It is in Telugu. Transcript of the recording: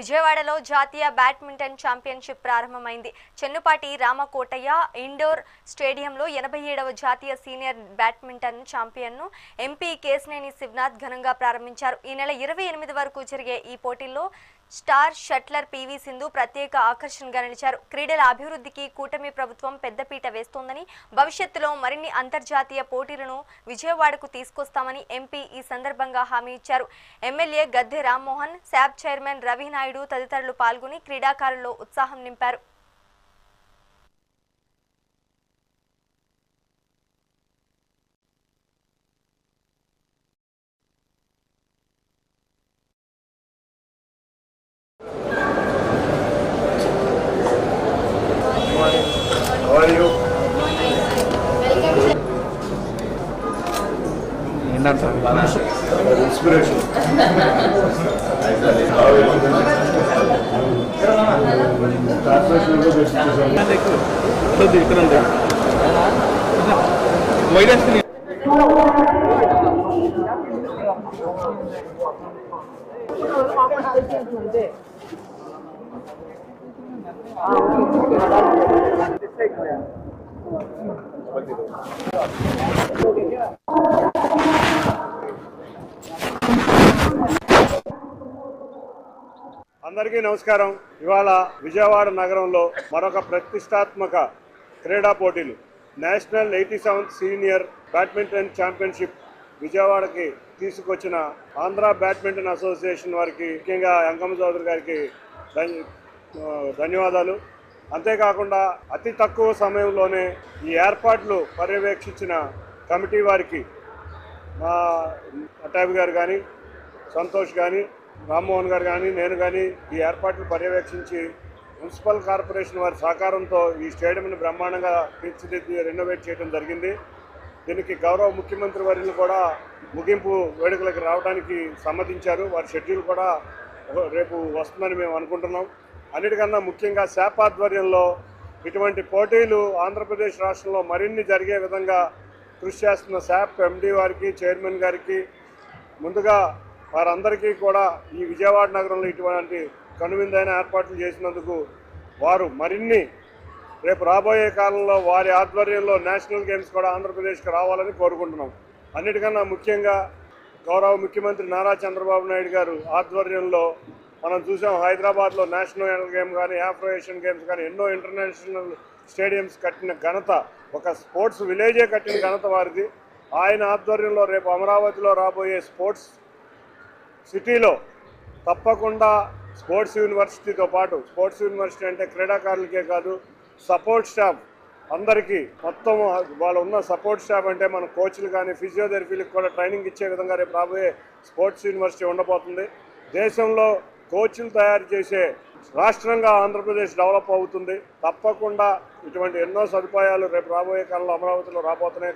విజయవాడలో జాతీయ బ్యాడ్మింటన్ ఛాంపియన్షిప్ ప్రారంభమైంది. చెన్నుపాటి రామకోటయ్య ఇండోర్ స్టేడియంలో ఎనభై ఏడవ జాతీయ సీనియర్ బ్యాడ్మింటన్ ఛాంపియన్ను ఎంపీ కేసినేని శివనాథ్ ఘనంగా ప్రారంభించారు. ఈ నెల ఇరవై ఎనిమిది వరకు జరిగే ఈ పోటీల్లో స్టార్ షట్లర్ పివి సింధు ప్రత్యేక ఆకర్షణగా నిలిచారు. క్రీడల అభివృద్ధికి కూటమి ప్రభుత్వం పెద్దపీట వేస్తోందని భవిష్యత్తులో మరిన్ని అంతర్జాతీయ పోటీలను విజయవాడకు తీసుకొస్తామని ఎంపీ ఈ సందర్భంగా హామీ ఇచ్చారు. ఎమ్మెల్యే గద్దె రామ్మోహన్ శాబ్ చైర్మన్ రవి నాయుడు తదితరులు పాల్గొని క్రీడాకారుల్లో ఉత్సాహం నింపారు. Inspiration. Translation లో best చేశాను. అందరికీ నమస్కారం. ఇవాళ విజయవాడ నగరంలో మరొక ప్రతిష్టాత్మక క్రీడా పోటీలు. National eighty seventh senior badminton championship విజయవాడకి తీసుకొచ్చిన ఆంధ్ర బ్యాడ్మింటన్ అసోసియేషన్ వారికి ముఖ్యంగా అంకమ్మ చౌదరి గారికి ధన్యవాదాలు. అంతేకాకుండా అతి తక్కువ సమయంలోనే ఈ ఏర్పాట్లు పర్యవేక్షించిన కమిటీ వారికి మా అటాబి గారు కానీ సంతోష్ కానీ రామ్మోహన్ గారు కానీ నేను కానీ ఈ ఏర్పాట్లు పర్యవేక్షించి మున్సిపల్ కార్పొరేషన్ వారి సహకారంతో ఈ స్టేడియంని బ్రహ్మాండంగా తీర్చిదిద్ది రెనోవేట్ చేయడం జరిగింది. దీనికి గౌరవ ముఖ్యమంత్రి వారిని కూడా ముగింపు వేడుకలకు రావడానికి సమ్మతించారు. వారి షెడ్యూల్ కూడా రేపు వస్తుందని మేము అనుకుంటున్నాం. అన్నిటికన్నా ముఖ్యంగా శాప్ ఆధ్వర్యంలో ఇటువంటి పోటీలు ఆంధ్రప్రదేశ్ రాష్ట్రంలో మరిన్ని జరిగే విధంగా కృషి చేస్తున్న శాప్ ఎండి వారికి చైర్మన్ గారికి ముందుగా వారందరికీ కూడా ఈ విజయవాడ నగరంలో ఇటువంటి కనువిందైన ఏర్పాట్లు చేసినందుకు వారు మరిన్ని రేపు రాబోయే కాలంలో వారి ఆధ్వర్యంలో నేషనల్ గేమ్స్ కూడా ఆంధ్రప్రదేశ్కి రావాలని కోరుకుంటున్నాం. అన్నిటికన్నా ముఖ్యంగా గౌరవ ముఖ్యమంత్రి నారా చంద్రబాబు నాయుడు గారు ఆధ్వర్యంలో మనం చూసాం హైదరాబాద్లో నేషనల్ గేమ్ కానీ ఆఫ్రో ఏషియన్ గేమ్స్ కానీ ఎన్నో ఇంటర్నేషనల్ స్టేడియంస్ కట్టిన ఘనత ఒక స్పోర్ట్స్ విలేజే కట్టిన ఘనత వారిది. ఆయన ఆధ్వర్యంలో రేపు అమరావతిలో రాబోయే స్పోర్ట్స్ సిటీలో తప్పకుండా స్పోర్ట్స్ యూనివర్సిటీతో పాటు స్పోర్ట్స్ యూనివర్సిటీ అంటే క్రీడాకారులకే కాదు సపోర్ట్ స్టాఫ్ అందరికీ మొత్తం వాళ్ళు ఉన్న సపోర్ట్ స్టాఫ్ అంటే మన కోచ్లు కానీ ఫిజియోథెరపీలకు కూడా ట్రైనింగ్ ఇచ్చే విధంగా రేపు రాబోయే స్పోర్ట్స్ యూనివర్సిటీ ఉండబోతుంది. దేశంలో కోచ్లు తయారు చేసే రాష్ట్రంగా ఆంధ్రప్రదేశ్ డెవలప్ అవుతుంది. తప్పకుండా ఇటువంటి ఎన్నో సదుపాయాలు రేపు రాబోయే కాలంలో అమరావతిలో రాబోతున్నాయి.